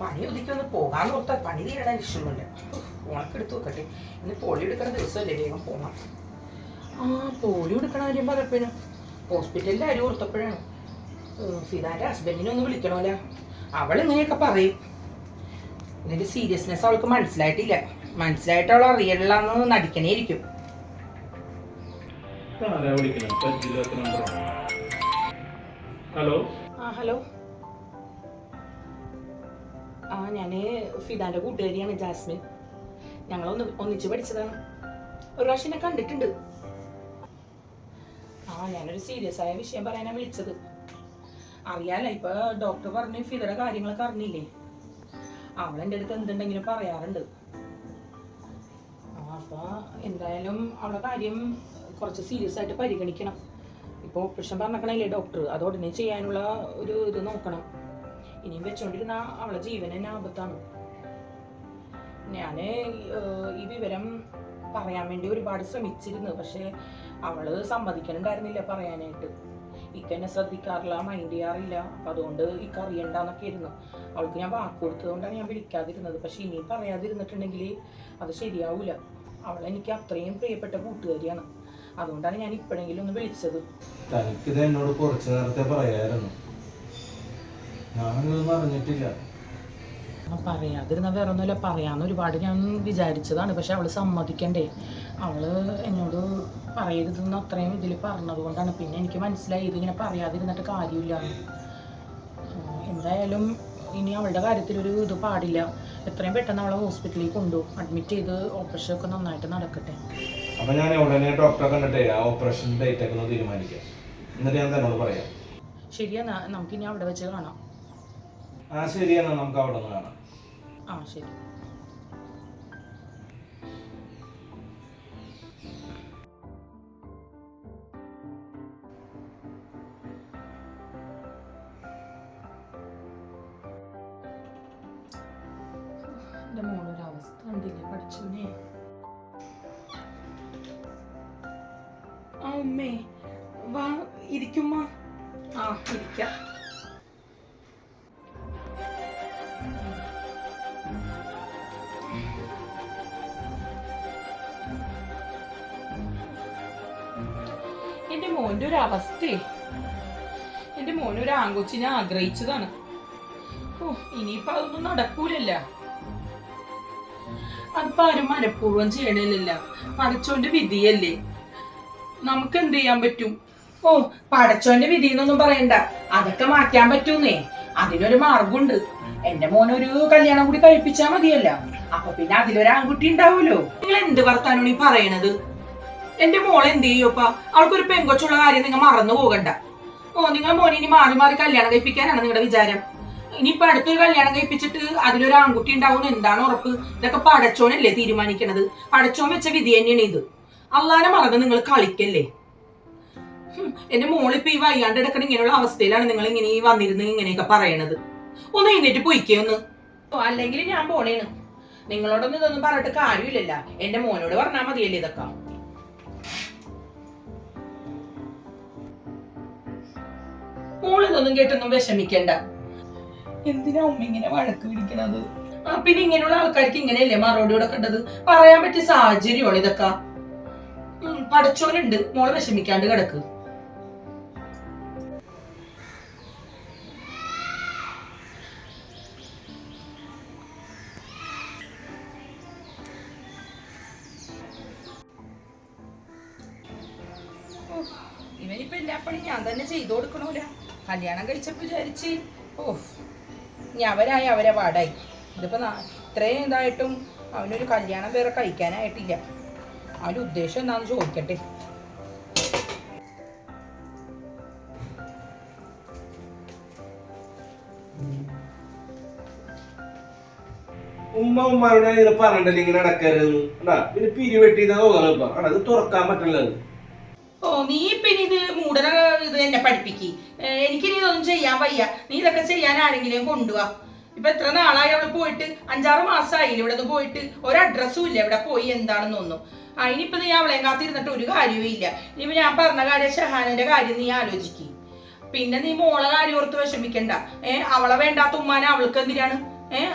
പണി ഒതുക്കൊന്ന് പോകാൻ ഓർത്താ പണി തീരാൻ ഇഷ്ടമില്ല ഉണക്കെടുത്ത് വെക്കട്ടെ. ഇന്ന് പോളി എടുക്കുന്ന ദിവസമല്ലേ വേഗം പോകണം ആ പോളി എടുക്കണ കാര്യം പറഞ്ഞപ്പോഴും ഹോസ്പിറ്റലിൽ ആരും ഓർത്തപ്പോഴാണ് സീതാന്റെ ഹസ്ബൻഡിനെ ഒന്ന് വിളിക്കണമല്ല. അവൾ ഇങ്ങനെയൊക്കെ പറയും. ഇതിന്റെ സീരിയസ്നെസ് അവൾക്ക് മനസ്സിലായിട്ടില്ല. മനസ്സിലായിട്ട് അവൾ അറിയലാന്ന് നടിക്കണേ ഇരിക്കും. ഹലോ ആ ഹലോ ഞാൻ ഫിദാന്റെ കൂട്ടുകാരിയാണ് ജാസ്മിൻ. ഞങ്ങൾ ഒന്ന് ഒന്നിച്ച് പഠിച്ചതാണ്. ഒരു പ്രാവശ്യം എന്നെ കണ്ടിട്ടുണ്ട്. ആ ഞാനൊരു സീരിയസ് ആയ വിഷയം പറയാനാണ് വിളിച്ചത്. അറിയാലോ ഇപ്പൊ ഡോക്ടർ പറഞ്ഞു ഫിദയുടെ കാര്യങ്ങളൊക്കെ അറിഞ്ഞില്ലേ? അവൾ എന്റെ അടുത്ത് എന്തുണ്ടെങ്കിലും പറയാറുണ്ട്. അപ്പൊ എന്തായാലും അവളുടെ കാര്യം കുറച്ച് സീരിയസ് ആയിട്ട് പരിഗണിക്കണം. ഇപ്പോൾ ഓപ്പറേഷൻ പറഞ്ഞേക്കണല്ലേ ഡോക്ടർ അത് ഉടനെ ചെയ്യാനുള്ള ഒരു ഇത് നോക്കണം. ഇനിയും വെച്ചോണ്ടിരുന്ന അവളെ ജീവൻ തന്നെ ആപത്താണ്. ഞാൻ ഈ വിവരം പറയാൻ വേണ്ടി ഒരുപാട് ശ്രമിച്ചിരുന്നു. പക്ഷെ അവൾ സമ്മതിക്കണുണ്ടായിരുന്നില്ല പറയാനായിട്ട്. ഇക്ക എന്നെ ശ്രദ്ധിക്കാറില്ല മൈൻഡ് ചെയ്യാറില്ല. അപ്പം അതുകൊണ്ട് ഇക്ക അറിയണ്ടെന്നൊക്കെ ഇരുന്നു അവൾക്ക് ഞാൻ വാക്ക് കൊടുത്തതുകൊണ്ടാണ് ഞാൻ വിളിക്കാതിരുന്നത്. പക്ഷെ ഇനിയും പറയാതിരുന്നിട്ടുണ്ടെങ്കിൽ അത് ശരിയാവൂല. അവളെനിക്ക് അത്രയും പ്രിയപ്പെട്ട കൂട്ടുകാരിയാണ്. അതുകൊണ്ടാണ് ഞാൻ ഇപ്പോഴെങ്കിലും ഒന്ന് വിളിച്ചത്. തനിക്കിത് എന്നോട് കുറച്ച് നേരത്തെ പറയായിരുന്നു. ഞാനൊന്നും അറിഞ്ഞിട്ടില്ല പറയാതിരുന്ന വേറെ ഒന്നുമില്ല പറയാന്ന് ഒരുപാട് ഞാൻ വിചാരിച്ചതാണ്. പക്ഷെ അവൾ സമ്മതിക്കണ്ടേ. അവൾ എന്നോട് പറയരുതെന്ന് അത്രയും ഇതിൽ പറഞ്ഞത് കൊണ്ടാണ്. പിന്നെ എനിക്ക് മനസ്സിലായി. ഇതിങ്ങനെ പറയാതിരുന്നിട്ട് കാര്യമില്ല. എന്തായാലും ഇനി അവളുടെ കാര്യത്തിൽ ഒരു ഇത് പാടില്ല. എത്രയും പെട്ടെന്ന് അവളെ ഹോസ്പിറ്റലിൽ കൊണ്ടുപോകും അഡ്മിറ്റ് ചെയ്ത് ഓപ്പറേഷൻ ഒക്കെ നന്നായിട്ട് നടക്കട്ടെ. അപ്പൊ ഞാൻ ഉടനെ ഡോക്ടറെ കണ്ടിട്ടേ ആ ഓപ്പറേഷൻ ഡേറ്റ് ഒക്കെ ഒന്ന് തീരുമാനിക്കാം. എന്നിട്ട് ഞാൻ തന്നോട് പറയാം. ശരിയാ നമുക്കിനി അവിടെ വെച്ച് കാണാം. ആ ശരിയെന്നാ നമുക്ക് അവിടെ നിന്ന് കാണാം. ആ ശരി. എന്റെ മോളൊരവസ്ഥ കണ്ടില്ലേ? പഠിച്ചോനെ ആ ഉമ്മേ. വാ ഇരിക്കുമ്മ. ആ ഇരിക്കാം. മോന്റെ ഒരു അവസ്ഥയെ എന്റെ മോൻ ഒരു ആങ്കൊച്ചിനെ ആഗ്രഹിച്ചതാണ്. ഓ ഇനിയിപ്പൊ അതൊന്നും നടക്കൂലല്ല. അതിപ്പോ ആരും മനഃപൂർവം ചെയ്യണില്ല പടച്ചോന്റെ വിധിയല്ലേ. നമുക്ക് എന്ത് ചെയ്യാൻ പറ്റും? ഓ പടച്ചോന്റെ വിധി എന്നൊന്നും പറയണ്ട. അതൊക്കെ മാറ്റാൻ പറ്റൂന്നേ. അതിനൊരു മാർഗമുണ്ട് എന്റെ മോനൊരു കല്യാണം കൂടി കഴിപ്പിച്ചാ മതിയല്ല. അപ്പൊ പിന്നെ അതിലൊരു ആൺകുട്ടി ഉണ്ടാവുമല്ലോ. നിങ്ങൾ എന്ത് വർത്താനാണ് പറയണത്? എന്റെ മോൾ എന്ത് ചെയ്യൂപ്പ അവൾക്കൊരു പെങ്കൊച്ചുള്ള കാര്യം നിങ്ങൾ മറന്നു പോകണ്ട. ഓ നിങ്ങൾ മോനെ ഇനി മാറി മാറി കല്യാണം കഴിപ്പിക്കാനാണ് നിങ്ങളുടെ വിചാരം. ഇനിയിപ്പോ അടുത്തൊരു കല്യാണം കഴിപ്പിച്ചിട്ട് അതിലൊരു ആൺകുട്ടി ഉണ്ടാവും എന്താണ് ഉറപ്പ്? ഇതൊക്കെ പടച്ചോനല്ലേ തീരുമാനിക്കണത്? പടച്ചോൻ വെച്ച വിധി തന്നെയാണ് ഇത്. അള്ളാനെ മറന്ന് നിങ്ങൾ കളിക്കല്ലേ? എന്റെ മോളിപ്പോ ഈ വയ്യാണ്ട് എടുക്കണ ഇങ്ങനെയുള്ള അവസ്ഥയിലാണ് നിങ്ങൾ ഇങ്ങനെ ഈ വന്നിരുന്ന് ഇങ്ങനെയൊക്കെ പറയണത്. ഒന്ന് എഴുന്നേറ്റ് പൊയ്ക്കേ ഒന്ന്. അല്ലെങ്കിൽ ഞാൻ പോണേണ്. നിങ്ങളോടൊന്നും ഇതൊന്നും പറഞ്ഞിട്ട് കാര്യമില്ലല്ല. എന്റെ മോനോട് പറഞ്ഞാൽ മതിയല്ലേ ഇതൊക്കെ? മോളിതൊന്നും കേട്ടൊന്നും വിഷമിക്കണ്ട. എന്തിനാ അമ്മ ഇങ്ങനെ വഴക്ക് പിടിക്കണത്? ആ പിന്നെ ഇങ്ങനെയുള്ള ആൾക്കാർക്ക് ഇങ്ങനെയല്ലേ മറുപടി കൊടുക്കേണ്ടത് പറയാൻ പറ്റിയ സാഹചര്യമാണ് ഇതൊക്കെ. പഠിച്ചോണ്ട് മോളെ മോൾ വിഷമിക്കാണ്ട് കിടക്ക്. ഇവനിപ്പോ എല്ലാ പണി ഞാൻ തന്നെ ചെയ്തു കൊടുക്കണൂല. കല്യാണം കഴിച്ചപ്പോൾ വിചാരിച്ച് ഓ ഇനി അവരായി അവരെ പാടായി ഇതിപ്പോ നാ- ഇത്രയും ഇതായിട്ടും അവനൊരു കല്യാണം വേറെ കഴിക്കാനായിട്ടില്ല. അവന്റെ ഉദ്ദേശം എന്താണെന്ന് ചോദിക്കട്ടെ. ഉമ്മ ഉമ്മാരോട് പറഞ്ഞിട്ടില്ല ഇങ്ങനെ നടക്കരുത് പിന്നെ പിരിവെട്ടി തോന്നണം അത് തുറക്കാൻ പറ്റില്ലത്. ഓ നീ പിന്നെ ഇത് മൂടന ഇത് എന്നെ പഠിപ്പിക്ക്. എനിക്കിനി ഇതൊന്നും ചെയ്യാൻ വയ്യ. നീ ഇതൊക്കെ ചെയ്യാൻ ആരെങ്കിലും കൊണ്ടുവാ. ഇപ്പൊ എത്ര നാളായി അവിടെ പോയിട്ട്? അഞ്ചാറ് മാസമായില്ല ഇവിടെ നിന്ന് പോയിട്ട്? ഒരു അഡ്രസ്സും ഇല്ല. ഇവിടെ പോയി എന്താണെന്നൊന്നും ആ ഇനിയിപ്പോ നീ അവളെ കാത്തിരുന്നിട്ട് ഒരു കാര്യവും ഇല്ല. ഇനിയിപ്പോ ഞാൻ പറഞ്ഞ കാര്യം ഷഹാനന്റെ കാര്യം നീ ആലോചിക്ക്. പിന്നെ നീ മോളെ കാര്യം ഓർത്ത് വിഷമിക്കണ്ട. ഏ അവളെ വേണ്ടാത്ത ഉമ്മാനെ അവൾക്ക് എന്തിനാണ്? ഏഹ്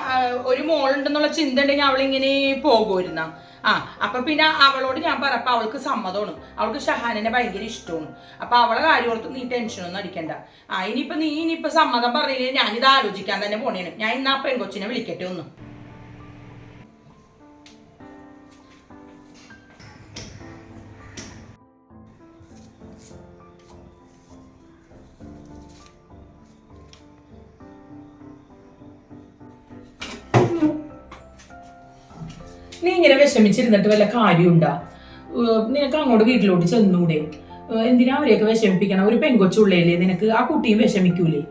ഒരു മോളുണ്ടെന്നുള്ള ചിന്ത ഉണ്ടെങ്കിൽ അവളിങ്ങനെ പോകുമായിരുന്ന. ആ അപ്പൊ പിന്നെ അവളോട് ഞാൻ പറയപ്പോ അവൾക്ക് സമ്മതമാണ്. അവൾക്ക് ഷഹാനെ ഭയങ്കര ഇഷ്ടമാണ്. അപ്പൊ അവളെ കാര്യം ഓർത്ത് നീ ടെൻഷനൊന്നും അടിക്കണ്ട. ആ ഇനിയിപ്പോ നീ ഇനിയിപ്പോ സമ്മതം പറഞ്ഞില്ലേ ഞാനിത് ആലോചിക്കാൻ തന്നെ പോണേണ് ഞാൻ ഇന്ന് ആ പെൺകൊച്ചിനെ വിളിക്കട്ടെ ഒന്ന്. ഇങ്ങനെ വിഷമിച്ചിരുന്നിട്ട് വല്ല കാര്യമുണ്ടാ? നിനക്ക് അങ്ങോട്ട് വീട്ടിലോട്ട് ചെന്നൂടെ? എന്തിനാ അവരെയൊക്കെ വിഷമിപ്പിക്കണം? ഒരു പെങ്കൊച്ചുള്ളേലേ നിനക്ക് ആ കുട്ടിയും വിഷമിക്കൂലേ?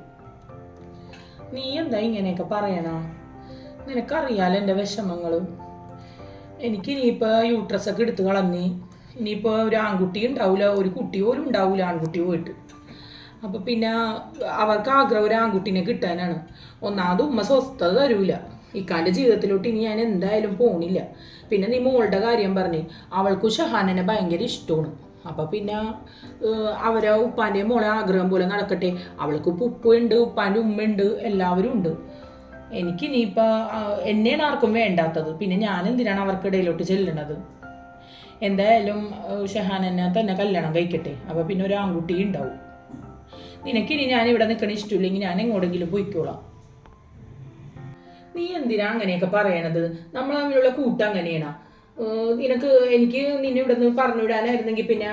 നീ എന്താ ഇങ്ങനെയൊക്കെ പറയണ? നിനക്കറിയാലോ എന്റെ വിഷമങ്ങളും. എനിക്ക് ഇനിയിപ്പോൾ യൂട്രസ് ഒക്കെ എടുത്തു കളഞ്ഞി ഇനിയിപ്പോൾ ഒരു ആൺകുട്ടി ഉണ്ടാവില്ല ഒരു കുട്ടി പോലും ഉണ്ടാവില്ല ആൺകുട്ടി പോയിട്ട്. അപ്പോൾ പിന്നെ അവർക്ക് ആഗ്രഹം ഒരു ആൺകുട്ടീനെ കിട്ടാനാണ്. ഒന്നാമത് ഉമ്മ സ്വസ്ഥത തരൂല. ഇക്കാന്റെ ജീവിതത്തിലോട്ട് ഇനി ഞാൻ എന്തായാലും പോണില്ല. പിന്നെ നീ മോളുടെ കാര്യം പറഞ്ഞ് അവൾക്കും ഷഹാനനെ ഭയങ്കര ഇഷ്ടമാണ്. അപ്പം പിന്നെ അവരെ ഉപ്പാന്റെ മോളെ ആഗ്രഹം പോലെ നടക്കട്ടെ. അവൾക്ക് ഉപ്പുണ്ട് ഉപ്പാന്റെ ഉമ്മയുണ്ട് എല്ലാവരും ഉണ്ട്. എനിക്ക് ഇനിയിപ്പോൾ എന്നെയാണ് ആർക്കും വേണ്ടാത്തത്. പിന്നെ ഞാൻ എന്തിനാണ് അവർക്കിടയിലോട്ട് ചെല്ലണത്? എന്തായാലും ഷഹാനെന്നെ ഷഹാനനെ തന്നെ കല്യാണം കഴിക്കട്ടെ. അപ്പോൾ പിന്നെ ഒരു ആൺകുട്ടി ഉണ്ടാവും. നിനക്കിനി ഞാൻ ഇവിടെ നിൽക്കണ ഇഷ്ടമില്ലെങ്കിൽ ഞാൻ എങ്ങോട്ടെങ്കിലും പോയിക്കോളാം. നീ എന്തിനാ അങ്ങനെയൊക്കെ പറയണത്? നമ്മൾ തമ്മിലുള്ള കൂട്ട് അങ്ങനെയാണ്. നിനക്ക് എനിക്ക് നിന്നെ ഇവിടെ നിന്ന് പറഞ്ഞുവിടാനായിരുന്നെങ്കിൽ പിന്നെ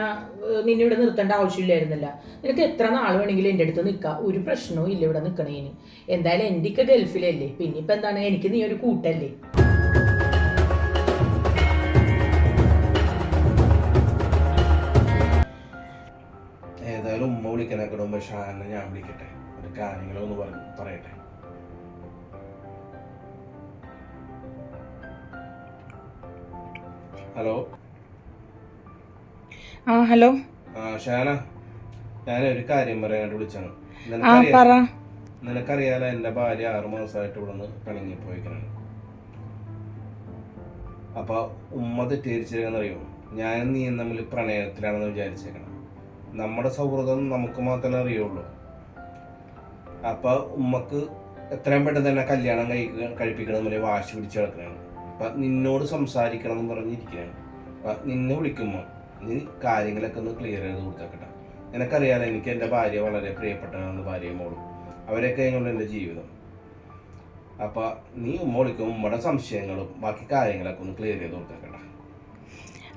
നിന്നെ ഇവിടെ നിർത്തേണ്ട ആവശ്യമില്ലായിരുന്നില്ല. നിനക്ക് എത്ര നാൾ വേണമെങ്കിലും എന്റെ അടുത്ത് നിൽക്കാം. ഒരു പ്രശ്നവും ഇല്ല ഇവിടെ നിൽക്കണേന് എന്തായാലും എന്റെയൊക്കെ ഗൾഫിലല്ലേ? പിന്നെ ഇപ്പം എന്താണ്? എനിക്ക് നീ ഒരു കൂട്ടല്ലേ? ഏതായാലും ഉമ്മ വിളിക്കണേക്കണം പക്ഷേ ഞാൻ വിളിക്കട്ടെ. ഒരു കാര്യങ്ങളൊന്ന് പറയട്ടെ. ഹലോ. ആ ഹലോ. ആ ഷാന ഞാൻ ഒരു കാര്യം പറയാനായിട്ട് വിളിച്ചാണ് നിനക്കറിയാലോ എന്റെ ഭാര്യ ആറു മാസമായിട്ട് ഇവിടെ നിന്ന് പിണങ്ങി പോയിക്കണം അപ്പൊ ഉമ്മ തെറ്റിദ്ധരിച്ചിരിക്കുന്നറിയോ ഞാൻ നീ തമ്മിൽ പ്രണയത്തിലാണെന്ന് വിചാരിച്ചേക്കണം. നമ്മുടെ സൗഹൃദം നമുക്ക് മാത്രമേ അറിയുള്ളൂ. അപ്പൊ ഉമ്മക്ക് എത്രയും പെട്ടെന്ന് തന്നെ കല്യാണം കഴിക്കുക കഴിപ്പിക്കണം വാശി പിടിച്ച് കിടക്കുകയാണ് അപ്പൊ നിന്നോട് സംസാരിക്കണം എന്ന് പറഞ്ഞിരിക്കുകയാണ്. അപ്പൊ നിന്നെ വിളിക്കുമ്പോൾ നീ കാര്യങ്ങളൊക്കെ ഒന്ന് ക്ലിയർ ചെയ്ത് കൊടുത്തേക്കട്ടെ. നിനക്കറിയാലോ എനിക്ക് എന്റെ ഭാര്യ വളരെ പ്രിയപ്പെട്ടതാണ് ഭാര്യ മോളും. അവരൊക്കെ കഴിഞ്ഞുള്ള എന്റെ ജീവിതം. അപ്പൊ നീ ഉമ്മ വിളിക്കും ഉമ്മയുടെ സംശയങ്ങളും ബാക്കി കാര്യങ്ങളൊക്കെ ഒന്ന് ക്ലിയർ ചെയ്ത് കൊടുത്തേക്കട്ടെ.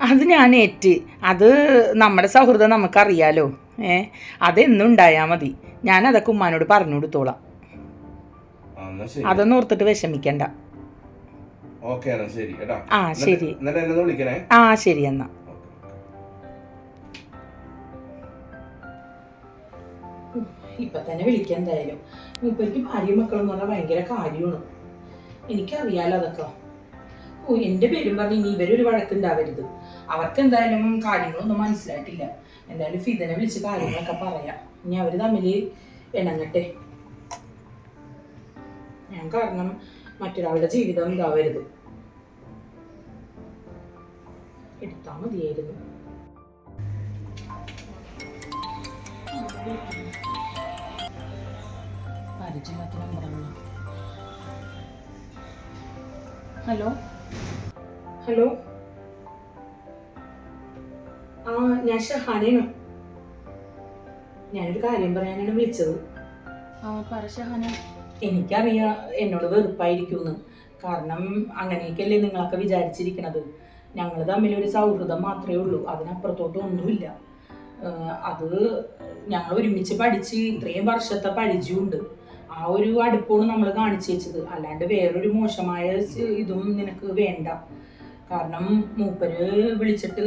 അത് ഞാൻ ഏറ്റ്. അത് നമ്മുടെ സൗഹൃദം നമുക്കറിയാലോ. ഏ? അതെന്നും ഉണ്ടായാൽ മതി. ഞാൻ അതൊക്കെ ഉമ്മാനോട് പറഞ്ഞു കൊടുത്തോളാം. അതൊന്നും ഓർത്തിട്ട് വിഷമിക്കണ്ട. ആ ശരി. എന്നിട്ട് എന്നെ വിളിക്കണേ. ആ ശരി എന്നാ. ഇപ്പൊ തന്നെ വിളിക്കാൻ എന്തായാലും. എനിക്ക് ഭാര്യ മക്കളും എന്ന് പറഞ്ഞാൽ ഭയങ്കര കാര്യമാണ്. എനിക്കറിയാലോ അതൊക്കെ. ഓ എന്റെ പേരും പറഞ്ഞ് ഇനി ഇവരൊരു വഴക്കുണ്ടാവരുത്. അവർക്ക് എന്തായാലും കാര്യങ്ങളൊന്നും മനസ്സിലായിട്ടില്ല. എന്തായാലും ഫിദനെ വിളിച്ച് കാര്യങ്ങളൊക്കെ പറയാം. ഇനി അവർ തമ്മിൽ ഇണങ്ങട്ടെ. ഞാൻ കാരണം മറ്റൊരാളുടെ ജീവിതം ഇതാവരുത്. എടുത്താൽ മതിയായിരുന്നു. പരിചയമില്ലാത്ത നമ്പറാണ് ഹലോ? ഹലോ? ആ ഞാൻ ഷഹാനയാണ് ഞാനൊരു കാര്യം പറയാനാണ് വിളിച്ചത്. ആ പറ ഷഹാന. എനിക്കറിയാം എന്നോട് വെറുപ്പായിരിക്കുമെന്ന് കാരണം അങ്ങനെയൊക്കെയല്ലേ നിങ്ങളൊക്കെ വിചാരിച്ചിരിക്കണത്. ഞങ്ങൾ തമ്മിൽ ഒരു സൗഹൃദം മാത്രമേ ഉള്ളൂ. അതിനപ്പുറത്തോട്ട് ഒന്നുമില്ല. അത് ഞങ്ങൾ ഒരുമിച്ച് പഠിച്ച് ഇത്രയും വർഷത്തെ പരിചയമുണ്ട്. ആ ഒരു അടുപ്പമാണ് നമ്മൾ കാണിച്ചു വെച്ചത്. അല്ലാണ്ട് വേറൊരു മോശമായ ഇതും നിനക്ക് വേണ്ട. കാരണം മൂപ്പര് വിളിച്ചിട്ട്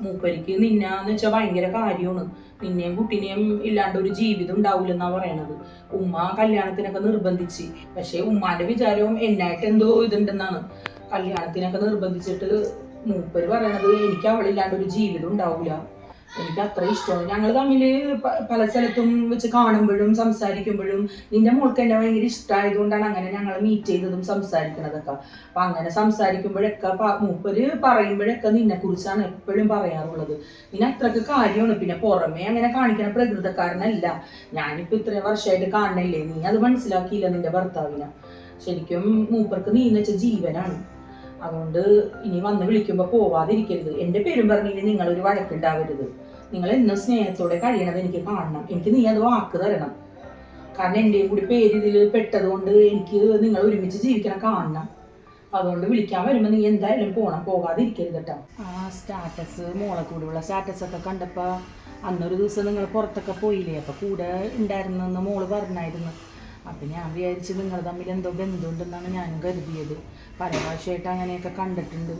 മൂപ്പരിക്ക് നിന്നാന്ന് വെച്ചാൽ ഭയങ്കര കാര്യമാണ്. നിന്നെയും കുട്ടിനെയും ഇല്ലാണ്ട് ഒരു ജീവിതം ഉണ്ടാവില്ലെന്നാ പറയണത്. ഉമ്മ കല്യാണത്തിനൊക്കെ നിർബന്ധിച്ച്. പക്ഷേ ഉമ്മാന്റെ വിചാരവും എന്നായിട്ട് എന്തോ ഇതുണ്ടെന്നാണ്. കല്യാണത്തിനൊക്കെ നിർബന്ധിച്ചിട്ട് മൂപ്പര് പറയണത് എനിക്ക് അവളില്ലാണ്ട് ഒരു ജീവിതം ഉണ്ടാവില്ല എനിക്ക് അത്ര ഇഷ്ടമാണ് ഞങ്ങൾ തമ്മിൽ പല സ്ഥലത്തും വെച്ച് കാണുമ്പോഴും സംസാരിക്കുമ്പോഴും നിന്റെ മോൾക്ക് എന്നെ ഭയങ്കര ഇഷ്ടമായതുകൊണ്ടാണ് അങ്ങനെ ഞങ്ങൾ മീറ്റ് ചെയ്തതും സംസാരിക്കണതൊക്കെ. അപ്പൊ അങ്ങനെ സംസാരിക്കുമ്പോഴൊക്കെ മൂപ്പര് പറയുമ്പോഴൊക്കെ നിന്നെ കുറിച്ചാണ് എപ്പോഴും പറയാറുള്ളത്. നിന്നെ അത്രയ്ക്ക് കാര്യമാണ്. പിന്നെ പുറമേ അങ്ങനെ കാണിക്കണ പ്രകൃതക്കാരനല്ല. ഞാനിപ്പോ ഇത്രയും വർഷമായിട്ട് കാണണില്ലേ? നീ അത് മനസ്സിലാക്കിയില്ല നിന്റെ ഭർത്താവിനെ. ശരിക്കും മൂപ്പർക്ക് നീ എന്ന് വെച്ച ജീവനാണ്. അതുകൊണ്ട് ഇനി വന്ന് വിളിക്കുമ്പോൾ പോവാതിരിക്കരുത്. എന്റെ പേരും പറഞ്ഞില്ലെങ്കിൽ നിങ്ങൾ ഒരു വഴക്കുണ്ടാവരുത്. നിങ്ങൾ എന്നും സ്നേഹത്തോടെ കഴിയണത് എനിക്ക് കാണണം. എനിക്ക് നീ അത് വാക്ക് തരണം. കാരണം എന്റെയും കൂടി പേര് ഇതിൽ പെട്ടതുകൊണ്ട് എനിക്ക് നിങ്ങൾ ഒരുമിച്ച് ജീവിക്കണം കാണണം. അതുകൊണ്ട് വിളിക്കാൻ വരുമ്പോൾ നീ എന്തായാലും പോകണം പോകാതിരിക്കരുത് കേട്ടോ. ആ സ്റ്റാറ്റസ് മോളെ കൂടെയുള്ള സ്റ്റാറ്റസ് ഒക്കെ കണ്ടപ്പോൾ അന്നൊരു ദിവസം നിങ്ങൾ പുറത്തൊക്കെ പോയില്ലേ? അപ്പോൾ കൂടെ ഉണ്ടായിരുന്നെന്ന് മോൾ പറഞ്ഞായിരുന്നു. അപ്പം ഞാൻ വിചാരിച്ച് നിങ്ങൾ തമ്മിൽ എന്തോ ബന്ധമുണ്ടെന്നാണ് ഞാനും കരുതിയത്. പല പ്രാവശ്യമായിട്ട് അങ്ങനെയൊക്കെ കണ്ടിട്ടുണ്ട്.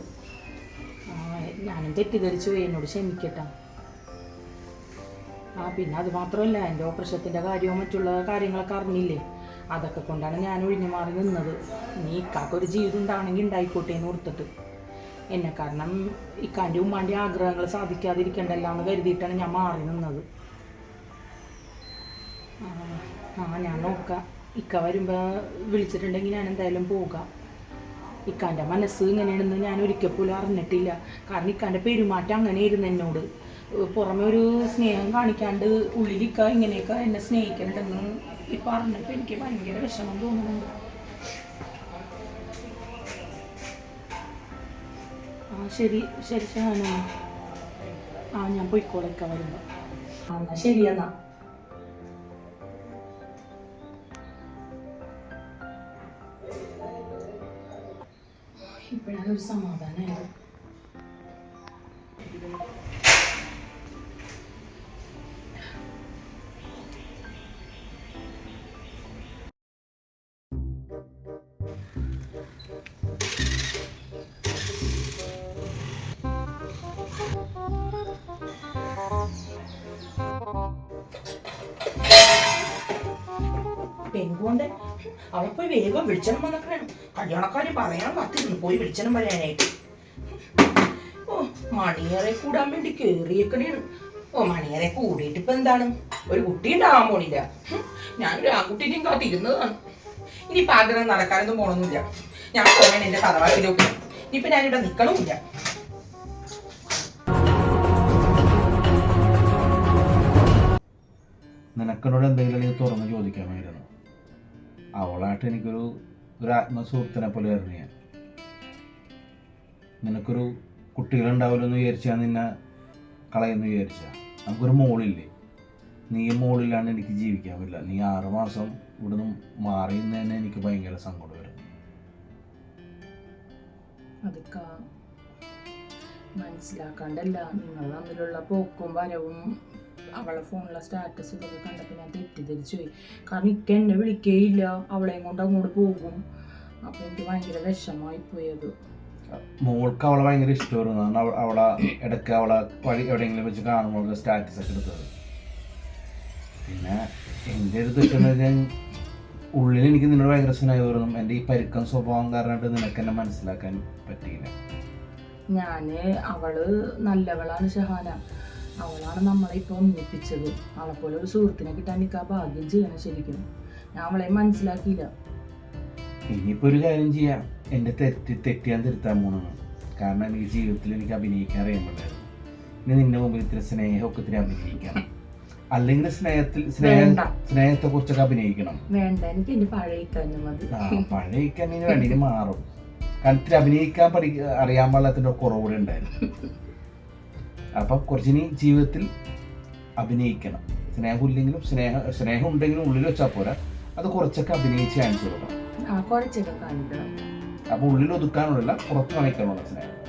ഞാനും തെറ്റിദ്ധരിച്ചു പോയി. എന്നോട് ക്ഷമിക്കട്ടെ. ആ പിന്നെ അത് മാത്രമല്ല എന്റെ ഓപ്പറേഷത്തിന്റെ കാര്യവും മറ്റുള്ള കാര്യങ്ങളൊക്കെ അറിഞ്ഞില്ലേ? അതൊക്കെ കൊണ്ടാണ് ഞാൻ ഒഴിഞ്ഞു മാറി നിന്നത്. നീ ഇക്കാക്കൊരു ജീവിതം ഉണ്ടാവണമെങ്കിൽ ഉണ്ടായിക്കോട്ടെ എന്ന് ഓർത്തിട്ട്. എന്നെ കാരണം ഇക്കാന്റെ ഉമ്മാന്റെ ആഗ്രഹങ്ങൾ സാധിക്കാതിരിക്കണ്ടല്ലോ എന്ന് കരുതിയിട്ടാണ് ഞാൻ മാറി നിന്നത്. ആ ഞാൻ നോക്കാം. ഇക്ക വരുമ്പോൾ വിളിച്ചിട്ടുണ്ടെങ്കിൽ ഞാൻ എന്തായാലും പോകാം. ഇക്കാന്റെ മനസ്സ് ഇങ്ങനെയാണെന്ന് ഞാൻ ഒരിക്കൽ പോലും അറിഞ്ഞിട്ടില്ല. കാരണം ഇക്കാന്റെ പെരുമാറ്റം അങ്ങനെയായിരുന്നു എന്നോട്. പുറമെ ഒരു സ്നേഹം കാണിക്കാണ്ട് ഉള്ളിലിക്ക ഇങ്ങനെയൊക്കെ എന്നെ സ്നേഹിക്കണ്ടെന്ന് ഇപ്പം അറിഞ്ഞപ്പോൾ എനിക്ക് ഭയങ്കര വിഷമം തോന്നുന്നുണ്ട്. ആ ശരി ശരി ആ ഞാൻ പോയിക്കോളൊക്കെ വരുമ്പോൾ ആ എന്നാ ശരി ഇപ്പോഴാണ് ഒരു സമാധാനമായത് അവളെ പോയി വേഗം വിളിച്ചണം വന്നൊക്കെയാണ് കല്യാണക്കാരി പറയാൻ കാത്തിരുന്നു പോയി വിളിച്ചണം പറയാനായിട്ട്. ഓ മണിയറെ കൂടാൻ വേണ്ടി കേറിയേക്കണേണ്. ഓ മണിയറെ കൂടിയിട്ട് ഇപ്പൊ എന്താണ്? ഒരു കുട്ടി ഉണ്ടാവാൻ പോണില്ല. ഞാനൊരു ആൺകുട്ടീനെയും കാത്തിരുന്നതാണ്. ഇനി ആഗ്രഹം നടക്കാനൊന്നും പോണൊന്നുമില്ല. ഞാൻ പോകണേ എന്റെ തറവാട്ടിലൊക്കെ. ഇനിയിപ്പൊ ഞാനിവിടെ നിക്കണമില്ല നിനക്കിനോട് എന്തെങ്കിലും തുറന്ന് ചോദിക്കാമായിരുന്നു അവളായിട്ട് എനിക്കൊരു ഒരു ആത്മസുഹൃത്തിനെ പോലെ ആയിരുന്നു ഞാൻ. നിനക്കൊരു കുട്ടികളുണ്ടാവില്ല എന്ന് വിചാരിച്ചാൽ നിന്നെ കളയെന്ന് വിചാരിച്ചാൽ നമുക്കൊരു മോളില്ലേ? നീ മോളിലാണ് എനിക്ക് ജീവിക്കാൻ പറ്റില്ല. നീ ആറ് മാസം ഇവിടുന്ന് മാറി നിന്ന് തന്നെ എനിക്ക് ഭയങ്കര സങ്കടം വരും മനസ്സിലാക്കാണ്ടല്ല. നിങ്ങൾ തമ്മിലുള്ള പോക്കും വരവും അവളെ ഫോണിലെ സ്റ്റാറ്റസ് ഇതൊക്കെ കണ്ടപ്പോൾ ഞാൻ തെറ്റിദ്ധരിച്ചു പോയി. കാരണം ഇക്ക എന്നെ വിളിക്കേയില്ല. അവളെയും കൊണ്ട് അങ്ങോട്ട് പോകും. അപ്പോൾ എനിക്ക് ഭയങ്കര വിഷമായി പോയത് മോൾക്ക് അവളെ ഭയങ്കര ഇഷ്ടമായിരുന്നു. അവളെ ഇടയ്ക്ക് അവളെ വഴി എവിടെയെങ്കിലും വെച്ച് കാണുമ്പോൾ സ്റ്റാറ്റസ് ഒക്കെ എടുത്തത്. പിന്നെ എന്റെ ഒരു തെറ്റെന്ന് ഉള്ളിൽ എനിക്ക് നിന്നോട് ഭയങ്കര സ്നേഹമായിരുന്നു. എന്റെ ഈ പരുക്കം സ്വഭാവം കാരണമായിട്ട് നിനക്ക് എന്നെ മനസ്സിലാക്കാൻ പറ്റിയില്ല. ഞാൻ അവൾ നല്ലവളാണ് ഷഹാന. അവളാണ് നമ്മളെ ഇപ്പോൾ ഒന്നിപ്പിച്ചത്. പോലെ ഒരു സുഹൃത്തിനെ കിട്ടാൻ എനിക്ക് ആ ഭാഗ്യം ചെയ്യണം ശരിക്കും. ഞാൻ അവളെ മനസ്സിലാക്കിയില്ല. ഇനിയിപ്പോ ഒരു കാര്യം ചെയ്യാം. എന്റെ തെറ്റി തെറ്റ് ഞാൻ തിരുത്താൻ പോകണം കാരണം എനിക്ക് ജീവിതത്തിൽ എനിക്ക് അഭിനയിക്കാൻ അറിയുമ്പോഴായിരുന്നു ഇനി നിന്റെ മുമ്പിൽ ഇത്തിരി സ്നേഹമൊക്കെ ഇത്തിരി അഭിനയിക്കണം അല്ലെങ്കിൽ സ്നേഹത്തിൽ സ്നേഹം സ്നേഹത്തെ കുറിച്ചൊക്കെ അഭിനയിക്കണം. വേണ്ട. എനിക്ക് ഇനി പഴയിക്കാൻ വേണ്ടി. മാറും. കാരണം ഇത്തിരി അഭിനയിക്കാൻ പഠി അറിയാൻ പാടില്ലാത്തതിന്റെ കുറവുകൂടെ ഉണ്ടായിരുന്നു. അപ്പൊ കുറച്ചിനി ജീവിതത്തിൽ അഭിനയിക്കണം. സ്നേഹമില്ലെങ്കിലും സ്നേഹ സ്നേഹം ഉണ്ടെങ്കിലും ഉള്ളിൽ വെച്ചാൽ പോരാ. അത് കുറച്ചൊക്കെ അഭിനയിച്ച് കാണിച്ചു കൊടുക്കണം. ആ കുറച്ചൊക്കെ കാണിക്കണം. അപ്പൊ ഉള്ളിൽ ഒതുക്കാനുള്ള പുറത്ത് കാണിക്കാനുള്ള സ്നേഹം.